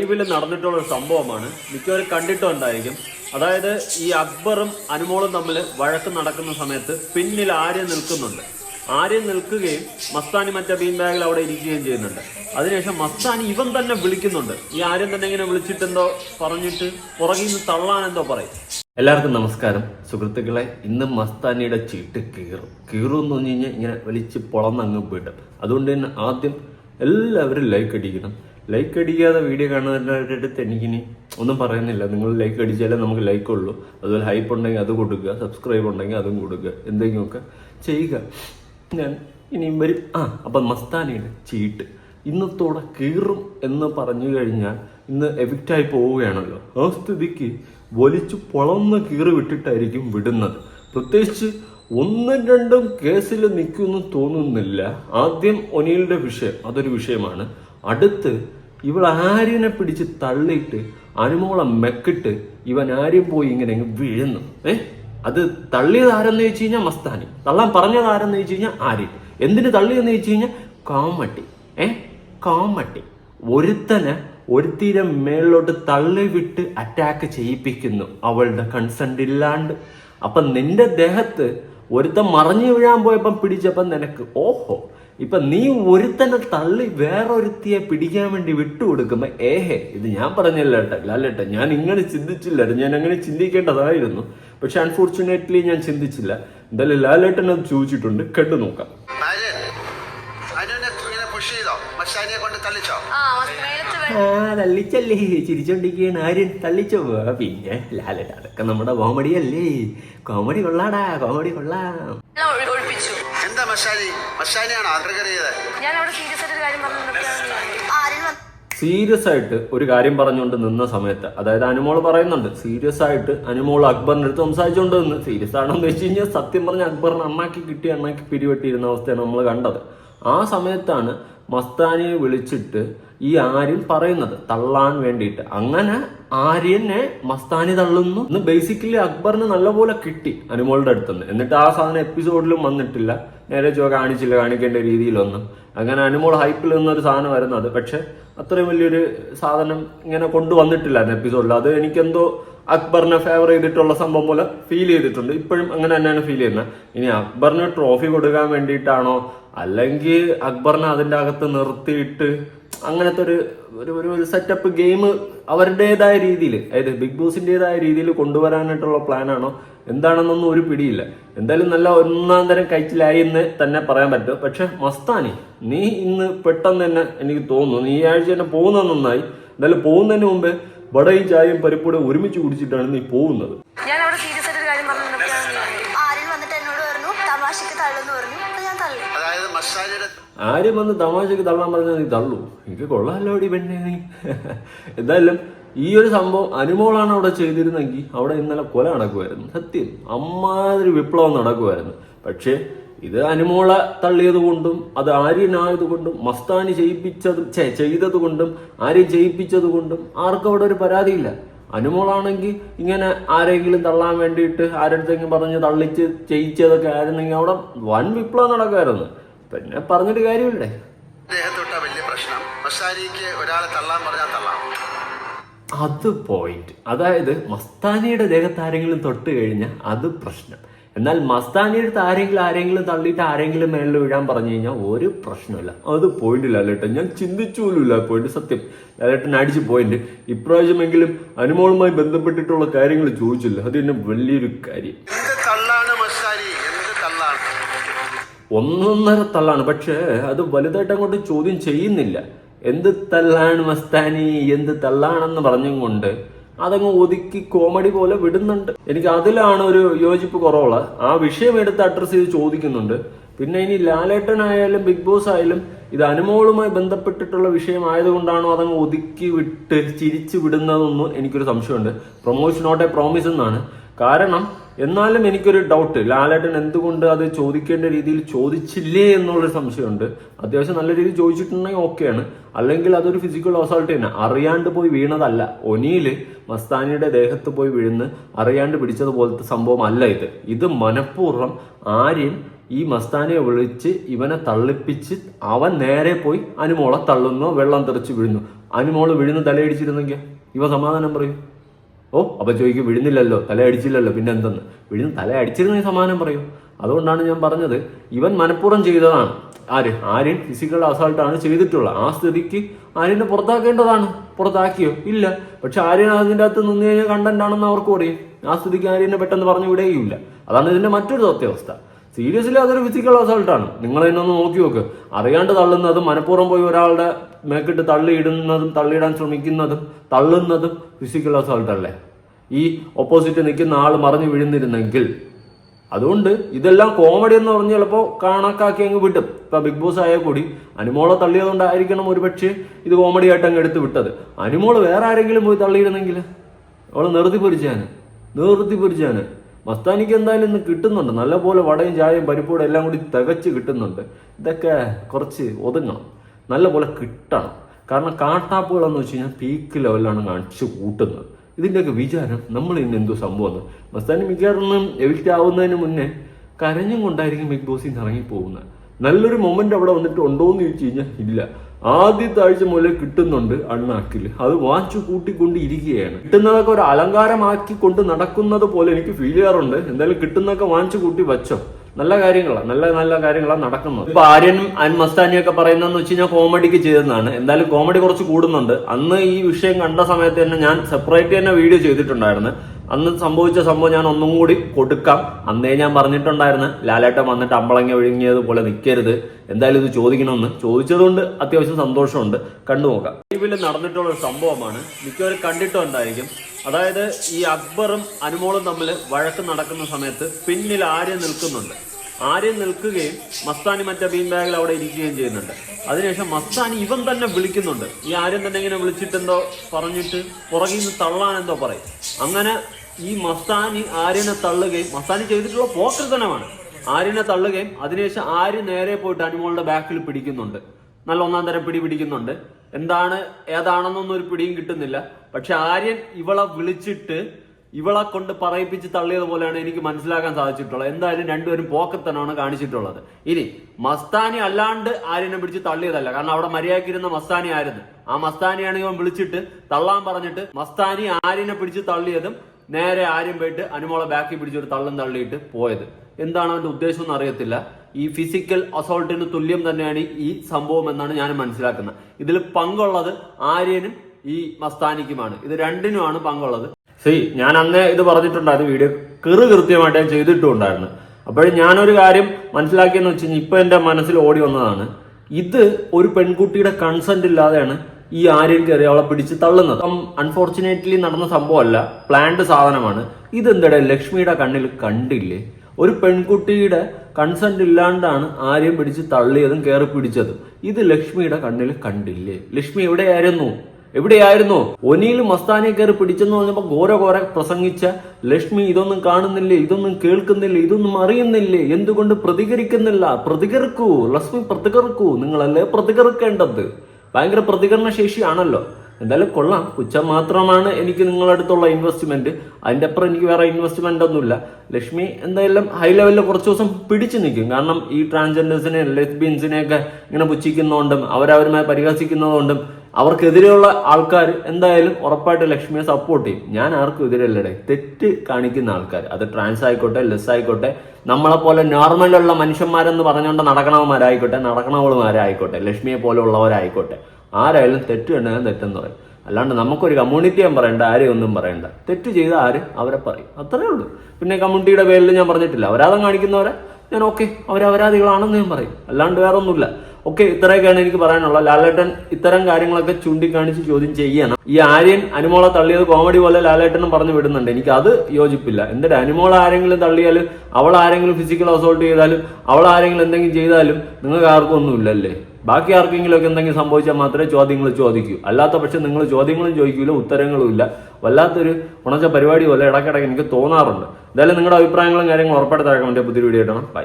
ലൈവിൽ നടന്നിട്ടുള്ള ഒരു സംഭവമാണ്. മിക്കവരും കണ്ടിട്ടുണ്ടായിരിക്കും. അതായത് ഈ അക്ബറും അനുമോളും തമ്മിൽ വഴക്ക് നടക്കുന്ന സമയത്ത് പിന്നിൽ ആര്യ നിൽക്കുന്നുണ്ട്. ആര്യ നിൽക്കുകയും മസ്താനി മറ്റേ ബീൻ ബാഗിൽ അവിടെ ഇരിക്കുകയും ചെയ്യുന്നുണ്ട്. അതിനുശേഷം മസ്താനി ഇവൻ തന്നെ വിളിക്കുന്നുണ്ട്. ഈ ആര്യൻ തന്നെ ഇങ്ങനെ വിളിച്ചിട്ടെന്തോ പറഞ്ഞിട്ട് പുറകിൽ നിന്ന് തള്ളാൻ എന്തോ പറയും. എല്ലാവർക്കും നമസ്കാരം. സുഹൃത്തുക്കളെ ഇന്ന് മസ്താനിയുടെ ചീട്ട് കീറും. കീറും എന്ന് പറഞ്ഞു കഴിഞ്ഞാൽ ഇങ്ങനെ വലിച്ച് പൊളന്നങ്ങ് പോയിട്ട് അതുകൊണ്ട് തന്നെ ആദ്യം എല്ലാവരും ലൈക്ക് അടിക്കണം. ലൈക്ക് അടിക്കാതെ വീഡിയോ കാണുന്നതിനായിട്ട് എനിക്കിനി ഒന്നും പറയുന്നില്ല. നിങ്ങൾ ലൈക്ക് അടിച്ചാലേ നമുക്ക് ലൈക്ക് ഉള്ളൂ. അതുപോലെ ഹൈപ്പ് ഉണ്ടെങ്കിൽ അത് കൊടുക്കുക. സബ്സ്ക്രൈബ് ഉണ്ടെങ്കിൽ അതും കൊടുക്കുക. എന്തെങ്കിലുമൊക്കെ ചെയ്യുക. ഞാൻ ഇനിയും വരും. ആ അപ്പം മസ്താനിയുടെ ചീട്ട്. ഇന്നത്തോടെ കീറും എന്ന് പറഞ്ഞു കഴിഞ്ഞാൽ ഇന്ന് എഫക്റ്റായി പോവുകയാണല്ലോ. ആ സ്ഥിതിക്ക് വലിച്ചു പൊളന്ന് കീറി വിട്ടിട്ടായിരിക്കും വിടുന്നത്. പ്രത്യേകിച്ച് ഒന്നും രണ്ടും കേസിൽ നിൽക്കുമെന്ന് തോന്നുന്നില്ല. ആദ്യം ഒനിയുടെ വിഷയം അതൊരു വിഷയമാണ്. അടുത്ത് ഇവൾ ആര്യനെ പിടിച്ച് തള്ളിയിട്ട് അനുമോളം മെക്കിട്ട് ഇവൻ ആര്യം പോയി ഇങ്ങനെ വീഴുന്നു. ഏ? അത് തള്ളിയത് ആരെന്ന് ചോദിച്ചു കഴിഞ്ഞാൽ മസ്താനി. തള്ളാൻ പറഞ്ഞത് ആരെന്ന് ചോദിച്ചു കഴിഞ്ഞാൽ ആര്യൻ. എന്തിന് തള്ളിയെന്ന് ചോദിച്ചു കഴിഞ്ഞാൽ കാമട്ടി. ഏ? കാമട്ടി. ഒരുത്തനെ ഒരുത്തീരം മേളിലോട്ട് തള്ളി വിട്ട് അറ്റാക്ക് ചെയ്യിപ്പിക്കുന്നു. അവളുടെ കൺസെന്റ് ഇല്ലാണ്ട്. അപ്പൊ നിന്റെ ദേഹത്ത് ഒരുത്തൻ മറിഞ്ഞു വീഴാൻ പോയപ്പം പിടിച്ചപ്പം നിനക്ക് ഓഹോ ഇപ്പൊ നീ ഒരുത്തനെ തള്ളി വേറൊരുത്തിയെ പിടിക്കാൻ വേണ്ടി വിട്ടുകൊടുക്കുമ്പോ ഏഹേ ഇത് ഞാൻ പറഞ്ഞല്ല ഏട്ടാ ലാലേട്ട ഞാൻ ഇങ്ങനെ ചിന്തിച്ചില്ലായിരുന്നു ഞാൻ അങ്ങനെ ചിന്തിക്കേണ്ടതായിരുന്നു. പക്ഷെ അൺഫോർച്ചുനേറ്റ്ലി ഞാൻ ചിന്തിച്ചില്ല. എന്തായാലും ലാലേട്ടൻ അത് ചോദിച്ചിട്ടുണ്ട് കണ്ടു നോക്കാം ആ തള്ളിച്ചല്ലേ ചിരിച്ചോണ്ടിരിക്കുകയാണ് ആര്യൻ തള്ളിച്ചോ. പിന്നെ ലാലേട്ട അതൊക്കെ നമ്മുടെ കോമഡി അല്ലേ? കോമഡി കൊള്ളാടാ കോമഡി കൊള്ളാം. ഒഴിപ്പിച്ചു. എന്താ മഷാനി? മഷാനിയാണ് ആഗ്രഹം ചെയ്തത് ഞാൻ അവിടെ സീരിയസ് ആയിട്ട് ഒരു കാര്യം വന്ന്? സീരിയസ് ആയിട്ട് ഒരു കാര്യം പറഞ്ഞുകൊണ്ട് നിന്ന സമയത്ത് അതായത് അനുമോൾ പറയുന്നുണ്ട് സീരിയസ് ആയിട്ട് അനുമോൾ അക്ബറിന് അടുത്ത് സംസാരിച്ചുകൊണ്ട് നിന്ന്. സീരിയസ് ആണെന്ന് വെച്ച് കഴിഞ്ഞാൽ സത്യം പറഞ്ഞ അക്ബറിന് അണ്ണാക്കി കിട്ടി അണ്ണാക്കി പിരിവെട്ടിയിരുന്ന അവസ്ഥയാണ് നമ്മൾ കണ്ടത്. ആ സമയത്താണ് മസ്താനിയെ വിളിച്ചിട്ട് ഈ ആര്യൻ പറയുന്നത് തള്ളാൻ വേണ്ടിയിട്ട്. അങ്ങനെ ആര്യനെ മസ്താനി തള്ളുന്നു. എന്ന് ബേസിക്കലി അക്ബറിന് നല്ലപോലെ കിട്ടി അനുമോളുടെ അടുത്തുനിന്ന്. എന്നിട്ട് ആ സാധനം എപ്പിസോഡിലും വന്നിട്ടില്ല. നേരെ ചോ കാണിച്ചില്ല കാണിക്കേണ്ട രീതിയിലൊന്നും. അങ്ങനെ അനുമോൾ ഹൈപ്പിൽ നിന്നൊരു സാധനം വരുന്നത് പക്ഷെ അത്രയും വലിയൊരു സാധനം ഇങ്ങനെ കൊണ്ടുവന്നിട്ടില്ലായിരുന്നു എപ്പിസോഡിൽ അത് എനിക്കെന്തോ അക്ബറിനെ ഫേവർ ചെയ്തിട്ടുള്ള സംഭവം പോലെ ഫീൽ ചെയ്തിട്ടുണ്ട്. ഇപ്പോഴും അങ്ങനെ തന്നെയാണ് ഫീൽ ചെയ്യുന്നത്. ഇനി അക്ബറിന് ട്രോഫി കൊടുക്കാൻ വേണ്ടിയിട്ടാണോ? അല്ലെങ്കിൽ അക്ബറിനെ അതിന്റെ അകത്ത് നിർത്തിയിട്ട് അങ്ങനത്തെ ഒരു ഒരു ഒരു ഒരു സെറ്റപ്പ് ഗെയിം അവരുടേതായ രീതിയിൽ അതായത് ബിഗ് ബോസിന്റെതായ രീതിയിൽ കൊണ്ടുവരാനായിട്ടുള്ള പ്ലാനാണോ എന്താണെന്നൊന്നും ഒരു പിടിയില്ല. എന്തായാലും നല്ല ഒന്നാം തരം കഴിച്ചിലായി എന്ന് തന്നെ പറയാൻ പറ്റും. പക്ഷെ മസ്താനി നീ ഇന്ന് പെട്ടെന്ന് തന്നെ എനിക്ക് തോന്നുന്നു നീ ഈ ആഴ്ച തന്നെ പോകുന്നത് നന്നായി. എന്തായാലും പോകുന്നതിന് മുമ്പ് വടയും ചായയും പരിപ്പൂടെ ഒരുമിച്ച് കുടിച്ചിട്ടാണ് നീ പോകുന്നത്. ഞാൻ അവിടെ സീരിയസ് ആയിട്ട് ഒരു കാര്യം പറഞ്ഞപ്പോഴാണ് ആര്യൻ വന്നിട്ട് എന്നോട് പറഞ്ഞു തമാശക്ക് തള്ളുന്നു പറഞ്ഞു. ഞാൻ തള്ളി. അതായത് മഷാനിയുടെ ആരും വന്ന് തമാശക്ക് തള്ളാൻ പറഞ്ഞാൽ നീ തള്ളൂ? എനിക്ക് കൊള്ളാമല്ലോ കൊള്ളാലോടി പെണ്ണെ നീ. എന്തായാലും ഈ ഒരു സംഭവം അനുമോളാണ് അവിടെ ചെയ്തിരുന്നെങ്കിൽ അവിടെ ഇന്നലെ കൊല നടക്കുമായിരുന്നു. സത്യം. അമ്മാതിരി വിപ്ലവം നടക്കുമായിരുന്നു. പക്ഷേ ഇത് അനുമോളെ തള്ളിയത് കൊണ്ടും അത് ആര്യനായത് കൊണ്ടും മസ്താനി ചെയ്യിപ്പിച്ചത് ചെയ്തത് കൊണ്ടും ആര്യൻ ചെയ്യിപ്പിച്ചത് കൊണ്ടും ആർക്കും അവിടെ ഒരു പരാതിയില്ല. അനുമോളാണെങ്കിൽ ഇങ്ങനെ ആരെങ്കിലും തള്ളാൻ വേണ്ടിയിട്ട് ആരെടുത്തെങ്കിലും പറഞ്ഞ് തള്ളിച്ച് ചെയ്യിച്ചതൊക്കെ ആയിരുന്നെങ്കിൽ അവിടെ വൻ വിപ്ലവം നടക്കുമായിരുന്നു. പിന്നെ പറഞ്ഞിട്ട് കാര്യമില്ലേ ദേഹത്തൊട്ട വലിയ പ്രശ്നം. ഒരാളെ തള്ളാൻ പറഞ്ഞാൽ തള്ളാം. അത് പോയിന്റ് അതായത് മസ്താനിയുടെ ദേഹത്ത് ആരെങ്കിലും തൊട്ട് കഴിഞ്ഞാൽ അത് പ്രശ്നം. എന്നാൽ മസ്താനിയുടെ ആരെങ്കിലും ആരെങ്കിലും തള്ളിയിട്ട് ആരെങ്കിലും മേളിൽ വീഴാൻ പറഞ്ഞു കഴിഞ്ഞാൽ ഒരു പ്രശ്നമില്ല. അത് പോയിന്റ് ലാലേട്ടൻ ഞാൻ ചിന്തിച്ചു പോലുമില്ല പോയിന്റ് സത്യം. ലാലേട്ടൻ അടിച്ച് പോയിന്റ് ഇപ്രാവശ്യമെങ്കിലും അനുമോളുമായി ബന്ധപ്പെട്ടിട്ടുള്ള കാര്യങ്ങൾ ചോദിച്ചില്ല. അത് തന്നെ വലിയൊരു കാര്യം എന്ത് തള്ളാണ് മഷാനി എന്ത് തള്ളാണ് ഒന്നൊന്നര തള്ളാണ്. പക്ഷേ അത് വലുതായിട്ട് അങ്ങോട്ട് ചോദ്യം ചെയ്യുന്നില്ല. എന്ത് തള്ളാണ് മസ്താനി? എന്ത് തള്ളാണെന്ന് പറഞ്ഞും കൊണ്ട് അതങ്ങ് ഒതുക്കി കോമഡി പോലെ വിടുന്നുണ്ട്. എനിക്ക് അതിലാണ് ഒരു യോജിപ്പ് കുറവുള്ളത് ആ വിഷയം എടുത്ത് അഡ്രസ്സ് ചെയ്ത് ചോദിക്കുന്നുണ്ട്. പിന്നെ ഇനി ലാലേട്ടനായാലും ബിഗ് ബോസ് ആയാലും ഇത് അനുമോളുമായി ബന്ധപ്പെട്ടിട്ടുള്ള വിഷയമായതുകൊണ്ടാണോ അതങ്ങ് ഒതുക്കി വിട്ട് ചിരിച്ചു വിടുന്നതെന്നും എനിക്കൊരു സംശയമുണ്ട്. പ്രൊമോഷൻ നോട്ട് എ പ്രോമിസ് എന്നാണ്. കാരണം എന്നാലും എനിക്കൊരു ഡൗട്ട് ലാലേട്ടൻ എന്തുകൊണ്ട് അത് ചോദിക്കേണ്ട രീതിയിൽ ചോദിച്ചില്ലേ എന്നുള്ളൊരു സംശയമുണ്ട്. അത്യാവശ്യം നല്ല രീതിയിൽ ചോദിച്ചിട്ടുണ്ടെങ്കിൽ ഓക്കെയാണ്. അല്ലെങ്കിൽ അതൊരു ഫിസിക്കൽ അസോൾട്ട് തന്നെ. അറിയാണ്ട് പോയി വീണതല്ല. ഒനിയിൽ മസ്താനിയുടെ ദേഹത്ത് പോയി വീഴുന്ന്. അറിയാണ്ട് പിടിച്ചതുപോലത്തെ സംഭവം അല്ല ഇത്. ഇത് മനഃപൂർവം ആര്യൻ ഈ മസ്താനിയെ വിളിച്ച് ഇവനെ തള്ളിപ്പിച്ച് അവൻ നേരെ പോയി അനുമോളെ തള്ളുന്നു. വെള്ളം തെറിച്ച് വീഴുന്നു. അനുമോൾ വീഴുന്ന തലയിടിച്ചിരുന്നെങ്കിൽ ഇവ സമാധാനം പറയും. ഓ അപ്പൊ ചോദിക്കും വിഴുന്നില്ലല്ലോ തല അടിച്ചില്ലല്ലോ പിന്നെ എന്തെന്ന് വിഴുന്ന് തല അടിച്ചിരുന്ന സമാനം പറയൂ. അതുകൊണ്ടാണ് ഞാൻ പറഞ്ഞത് ഇവൻ മനഃപൂർവം ചെയ്തതാണ്. ആര്? ആര്യൻ ഫിസിക്കൽ അസാൾട്ടാണ് ചെയ്തിട്ടുള്ളത്. ആ സ്ഥിതിക്ക് ആര്യനെ പുറത്താക്കേണ്ടതാണ്. പുറത്താക്കിയോ? ഇല്ല. പക്ഷെ ആര്യൻ അതിന്റെ അകത്ത് നിന്ന് കഴിഞ്ഞാൽ കണ്ടന്റ് ആണെന്ന് അവർക്കും അറിയും. ആ സ്ഥിതിക്ക് ആര്യനെ പെട്ടെന്ന് പറഞ്ഞു വിടുകയില്ല അതാണ് ഇതിന്റെ മറ്റൊരു സത്യാവസ്ഥ. സീരിയസ്ലി അതൊരു ഫിസിക്കൽ അസൾട്ടാണ് നിങ്ങൾ തന്നെ നോക്കി നോക്ക്. അറിയാണ്ട് തള്ളുന്നതും മനഃപൂർവം പോയി ഒരാളുടെ മേക്കിട്ട് തള്ളിയിടുന്നതും തള്ളിയിടാൻ ശ്രമിക്കുന്നതും തള്ളുന്നതും ഫിസിക്കൽ അസൾട്ട് അല്ലേ? ഈ ഓപ്പോസിറ്റ് നിൽക്കുന്ന ആൾ മറിഞ്ഞു വീഴുന്നിരുന്നെങ്കിൽ അതുകൊണ്ട് ഇതെല്ലാം കോമഡി എന്ന് പറഞ്ഞ് ചിലപ്പോൾ കണക്കാക്കി അങ്ങ് വിട്ടും ഇപ്പൊ ബിഗ് ബോസ് ആയ കൂടി അനുമോളെ തള്ളിയതുകൊണ്ടായിരിക്കണം ഒരു പക്ഷേ ഇത് കോമഡി ആയിട്ട് അങ്ങ് എടുത്ത് വിട്ടത്. അനുമോൾ വേറെ ആരെങ്കിലും പോയി തള്ളിയിരുന്നെങ്കിൽ? അവൾ നിർത്തി പൊരിച്ചാന് നിർത്തി പൊരിച്ചാന് മസ്താനിക്ക് എന്തായാലും ഇന്ന് കിട്ടുന്നുണ്ട്. നല്ലപോലെ വടയും ചായയും പരിപ്പോടും എല്ലാം കൂടി തികച്ച് കിട്ടുന്നുണ്ട്. ഇതൊക്കെ കുറച്ച് ഒതുങ്ങണം. നല്ലപോലെ കിട്ടണം. കാരണം കാട്ടാപ്പുകളെന്ന് വെച്ച് കഴിഞ്ഞാൽ പീക്ക് ലെവലാണ് കാണിച്ചു കൂട്ടുന്നത്. ഇതിന്റെയൊക്കെ വിചാരം നമ്മൾ ഇന്ന് എന്തോ സംഭവം മസ്താനി മിക്കവാറും എവിക്റ്റ് ആവുന്നതിന് മുന്നേ കരഞ്ഞും കൊണ്ടായിരിക്കും ബിഗ് ബോസിൽ നിന്ന് ഇറങ്ങി പോകുന്നത് നല്ലൊരു മൊമെന്റ് അവിടെ വന്നിട്ട് ഉണ്ടോ എന്ന് ചോദിച്ചു കഴിഞ്ഞാൽ ഇല്ല. ആദ്യത്തെ ആഴ്ച മുതലേ കിട്ടുന്നുണ്ട് അണ്ണാക്കിൽ അത് വാങ്ങിച്ചു കൂട്ടിക്കൊണ്ട് ഇരിക്കുകയാണ് കിട്ടുന്നതൊക്കെ ഒരു അലങ്കാരമാക്കി കൊണ്ട് നടക്കുന്നത് പോലെ എനിക്ക് ഫീൽ ചെയ്യാറുണ്ട്. എന്തായാലും കിട്ടുന്നൊക്കെ വാങ്ങിച്ചു കൂട്ടി വെച്ചോ? നല്ല കാര്യങ്ങളാണ് നല്ല നല്ല കാര്യങ്ങളാണ് നടക്കുന്നത്. ഇപ്പൊ ആര്യനും അൻ മസ്താനിയൊക്കെ പറയുന്നതെന്ന് വെച്ച് കഴിഞ്ഞാൽ കോമഡിക്ക് ചെയ്തതാണ് എന്തായാലും കോമഡി കുറച്ച് കൂടുന്നുണ്ട്. അന്ന് ഈ വിഷയം കണ്ട സമയത്ത് തന്നെ ഞാൻ സെപ്പറേറ്റ് തന്നെ വീഡിയോ ചെയ്തിട്ടുണ്ടായിരുന്നു. അന്ന് സംഭവിച്ച സംഭവം ഞാൻ ഒന്നും കൂടി കൊടുക്കാം. അന്നേ ഞാൻ പറഞ്ഞിട്ടുണ്ടായിരുന്നു ലാലേട്ടൻ വന്നിട്ട് അമ്പളങ്ങ വിഴുങ്ങിയതുപോലെ നിൽക്കരുത് എന്തായാലും ഇത് ചോദിക്കണമെന്ന്. ചോദിച്ചതുകൊണ്ട് അത്യാവശ്യം സന്തോഷമുണ്ട്. കണ്ടു നോക്കാം. നടന്നിട്ടുള്ള ഒരു സംഭവമാണ്. മിക്കവരും കണ്ടിട്ടുണ്ടായിരിക്കും അതായത് ഈ അക്ബറും അനുമോളും തമ്മിൽ വഴക്ക് നടക്കുന്ന സമയത്ത് പിന്നിൽ ആര്യം നിൽക്കുന്നുണ്ട്. ആര്യം നിൽക്കുകയും മസ്താനി മറ്റേ ബീൻ ബാഗിൽ അവിടെ ഇരിക്കുകയും ചെയ്യുന്നുണ്ട്. അതിനുശേഷം മസ്താനി ഇവൻ തന്നെ വിളിക്കുന്നുണ്ട്. ഈ ആര്യൻ തന്നെ ഇങ്ങനെ വിളിച്ചിട്ടെന്തോ പറഞ്ഞിട്ട് പുറകിൽ നിന്ന് തള്ളാൻ എന്തോ പറയും. അങ്ങനെ ഈ മസ്താനി ആര്യനെ തള്ളുകയും മസ്താനി ചെയ്തിട്ടുള്ള പോക്കർത്തനമാണ് ആര്യനെ തള്ളുകയും അതിനുശേഷം ആര്യ നേരെ പോയിട്ട് അനുമോളുടെ ബാക്കിൽ പിടിക്കുന്നുണ്ട്. നല്ല ഒന്നാം തരം പിടി പിടിക്കുന്നുണ്ട്. എന്താണ് ഏതാണെന്നൊന്നും ഒരു പിടിയും കിട്ടുന്നില്ല. പക്ഷെ ആര്യൻ ഇവളെ വിളിച്ചിട്ട് ഇവളെ കൊണ്ട് പറയിപ്പിച്ച് തള്ളിയത് പോലെയാണ് എനിക്ക് മനസ്സിലാക്കാൻ സാധിച്ചിട്ടുള്ളത്. എന്തായാലും രണ്ടുപേരും പോക്കത്തനാണ് കാണിച്ചിട്ടുള്ളത്. ഇനി മസ്താനി അല്ലാണ്ട് ആര്യനെ പിടിച്ച് തള്ളിയതല്ല. കാരണം അവിടെ മര്യാദക്കിരുന്ന മസ്താനി ആയിരുന്നു. ആ മസ്താനിയാണ് ഇവൻ വിളിച്ചിട്ട് തള്ളാൻ പറഞ്ഞിട്ട് മസ്താനി ആര്യനെ പിടിച്ച് തള്ളിയതും നേരെ ആരും പോയിട്ട് അനുമോളെ ബാക്കി പിടിച്ചൊരു തള്ളും തള്ളിയിട്ട് പോയത്. എന്താണ് അവന്റെ ഉദ്ദേശം എന്ന് അറിയത്തില്ല. ഈ ഫിസിക്കൽ അസോൾട്ടിന് തുല്യം തന്നെയാണ് ഈ സംഭവം എന്നാണ് ഞാൻ മനസ്സിലാക്കുന്നത്. ഇതിൽ പങ്കുള്ളത് ആര്യനും ഈ മസ്താനിക്കുമാണ്. ഇത് രണ്ടിനുമാണ് പങ്കുള്ളത്. സി ഞാൻ അന്ന് ഇത് പറഞ്ഞിട്ടുണ്ടായിരുന്നു വീഡിയോ കെറു കൃത്യമായിട്ട് ഞാൻ ചെയ്തിട്ടുണ്ടായിരുന്നു. അപ്പോഴും ഞാനൊരു കാര്യം മനസ്സിലാക്കിയെന്ന് വെച്ച് കഴിഞ്ഞാൽ ഇപ്പൊ എന്റെ മനസ്സിൽ ഓടി വന്നതാണ്. ഇത് ഒരു പെൺകുട്ടിയുടെ കൺസെന്റ് ഇല്ലാതെയാണ് ഈ ആരും കയറി അവളെ പിടിച്ച് തള്ളുന്നത്. അപ്പം അൺഫോർച്ചുനേറ്റ്ലി നടന്ന സംഭവമല്ല. പ്ലാൻഡ് സാധനമാണ്. ഇതെന്തടെ ലക്ഷ്മിയുടെ കണ്ണിൽ കണ്ടില്ലേ? ഒരു പെൺകുട്ടിയുടെ കൺസെന്റ് ഇല്ലാണ്ടാണ് ആരെയും പിടിച്ച് തള്ളിയതും കയറി പിടിച്ചതും. ഇത് ലക്ഷ്മിയുടെ കണ്ണിൽ കണ്ടില്ലേ? ലക്ഷ്മി എവിടെയായിരുന്നു? എവിടെയായിരുന്നു? ഒനിയിൽ മസ്താനെ കയറി പിടിച്ചെന്ന് പറഞ്ഞപ്പോ ഘോര ഘോര പ്രസംഗിച്ച ലക്ഷ്മി ഇതൊന്നും കാണുന്നില്ലേ? ഇതൊന്നും കേൾക്കുന്നില്ല? ഇതൊന്നും അറിയുന്നില്ലേ? എന്തുകൊണ്ട് പ്രതികരിക്കുന്നില്ല? പ്രതികരിക്കൂ ലക്ഷ്മി പ്രതികരിക്കൂ നിങ്ങളല്ലേ പ്രതികരിക്കേണ്ടത് ഭയങ്കര പ്രതികരണ ശേഷിയാണല്ലോ എന്തായാലും കൊള്ളാം. പുച്ഛം മാത്രമാണ് എനിക്ക് നിങ്ങളുടെ അടുത്തുള്ള ഇൻവെസ്റ്റ്മെന്റ് അതിന്റെ അപ്പുറം എനിക്ക് വേറെ ഇൻവെസ്റ്റ്മെന്റ് ഒന്നുമില്ല. ലക്ഷ്മി എന്തായാലും ഹൈ ലെവലിൽ കുറച്ച് ദിവസം പിടിച്ചു നിൽക്കും. കാരണം ഈ ട്രാൻസ്ജെൻഡേഴ്സിനെ ലെസ്ബിയൻസിനെയൊക്കെ ഇങ്ങനെ പുച്ഛിക്കുന്നതുകൊണ്ടും അവരവരുമായി പരിഹസിക്കുന്നതുകൊണ്ടും അവർക്കെതിരെയുള്ള ആൾക്കാർ എന്തായാലും ഉറപ്പായിട്ട് ലക്ഷ്മിയെ സപ്പോർട്ട് ചെയ്യും. ഞാൻ ആർക്കും എതിരല്ലടേ. തെറ്റ് കാണിക്കുന്ന ആൾക്കാർ അത് ട്രാൻസ് ആയിക്കോട്ടെ ലെസ് ആയിക്കോട്ടെ നമ്മളെ പോലെ നോർമലുള്ള മനുഷ്യന്മാരെന്ന് പറഞ്ഞുകൊണ്ട് നടക്കണവന്മാരായിക്കോട്ടെ നടക്കണവളുമാരായിക്കോട്ടെ ലക്ഷ്മിയെ പോലെ ഉള്ളവരായിക്കോട്ടെ ആരായാലും തെറ്റ് കണ്ടാൽ തെറ്റെന്ന് പറയും. അല്ലാണ്ട് നമുക്കൊരു കമ്മ്യൂണിറ്റിയും പറയണ്ട ആരെയും ഒന്നും പറയണ്ട. തെറ്റ് ചെയ്ത ആര് അവരെ പറയും. അത്രേ ഉള്ളൂ. പിന്നെ കമ്മ്യൂണിറ്റിയുടെ പേരിൽ ഞാൻ പറഞ്ഞിട്ടില്ല. അപരാധം കാണിക്കുന്നവരെ ഞാൻ ഓക്കെ അവരപരാധികളാണെന്ന് ഞാൻ പറയും. അല്ലാണ്ട് വേറെ ഒന്നുമില്ല ഓക്കെ ഇത്രയൊക്കെയാണ് എനിക്ക് പറയാനുള്ളത്. ലാലേട്ടൻ ഇത്തരം കാര്യങ്ങളൊക്കെ ചൂണ്ടിക്കാണിച്ച് ചോദ്യം ചെയ്യണം. ഈ ആര്യൻ അനുമോളെ തള്ളിയത് കോമഡി പോലെ ലാലേട്ടനും പറഞ്ഞു വിടുന്നുണ്ട്. എനിക്ക് അത് യോജിപ്പില്ല. എന്നിട്ട് അനുമോള ആരെങ്കിലും തള്ളിയാൽ അവൾ ആരെങ്കിലും ഫിസിക്കൽ അസോൾട്ട് ചെയ്താലും അവൾ ആരെങ്കിലും എന്തെങ്കിലും ചെയ്താലും നിങ്ങൾക്ക് ആർക്കും ഒന്നുമില്ലല്ലേ ബാക്കി ആർക്കെങ്കിലും ഒക്കെ എന്തെങ്കിലും സംഭവിച്ചാൽ മാത്രമേ ചോദ്യങ്ങൾ ചോദിക്കൂ. അല്ലാത്ത പക്ഷെ നിങ്ങൾ ചോദ്യങ്ങളും ചോദിക്കൂല ഉത്തരങ്ങളും ഇല്ല. വല്ലാത്തൊരു ഉണച്ച പരിപാടി പോലെ ഇടയ്ക്കിടയ്ക്ക് എനിക്ക് തോന്നാറുണ്ട്. എന്തായാലും നിങ്ങളുടെ അഭിപ്രായങ്ങളും കാര്യങ്ങളും ഉറപ്പായിട്ട് വേണ്ടി കമന്റ് പുതിയ വീഡിയോ ഇടണം ബൈ